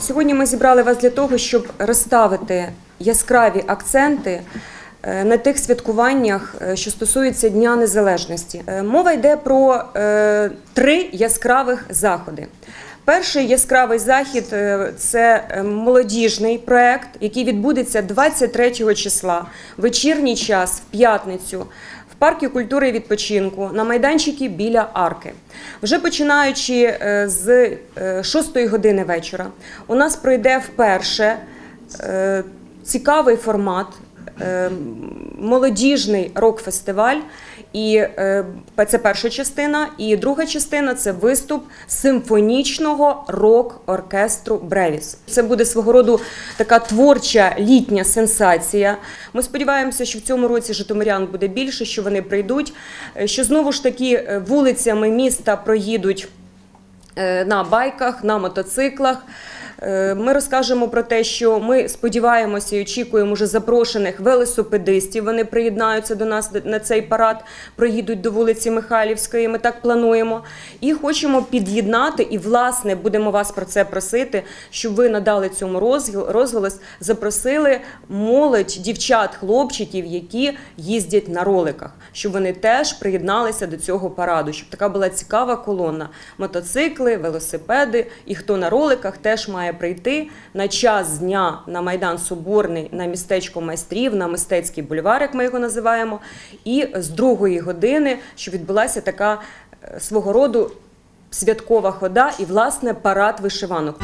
Сьогодні ми зібрали вас для того, щоб розставити яскраві акценти е, на тих святкуваннях, е, що стосуються Дня Незалежності. Е, Мова йде про три яскравих заходи. Перший яскравий захід це молодіжний проект, який відбудеться 23 числа, вечірній час в п'ятницю. В парку культури і відпочинку на майданчики біля арки. Вже починаючи е, з 6 години вечора, у нас пройде вперше е, цікавий формат. Е, Молодіжний рок-фестиваль, і е, це перша частина. І друга частина це виступ симфонічного рок-оркестру Бревіс. Це буде свого роду така творча літня сенсація. Ми сподіваємося, що в цьому році житомирян буде більше, що вони прийдуть, е, що знову ж таки е, вулицями міста проїдуть на байках, на мотоциклах. Е, Ми розкажемо про те, що ми сподіваємося і очікуємо вже запрошених велосипедистів. Вони приєднаються до нас на цей парад, проїдуть до вулиці Михайлівської. Ми так плануємо. І хочемо під'єднати, і власне будемо вас про це просити, щоб ви надали цьому розголос, запросили молодь, дівчат, хлопчиків, які їздять на роликах, щоб вони теж приєдналися до цього параду, щоб така була цікава колона. Мотоцикли, велосипеди, і хто на роликах теж має прийти на час дня на Майдан Соборний, на містечко майстрів, на мистецький бульвар, як ми його називаємо, і з другої години, щоб відбулася така е, свого роду святкова хода і власне парад вишиванок.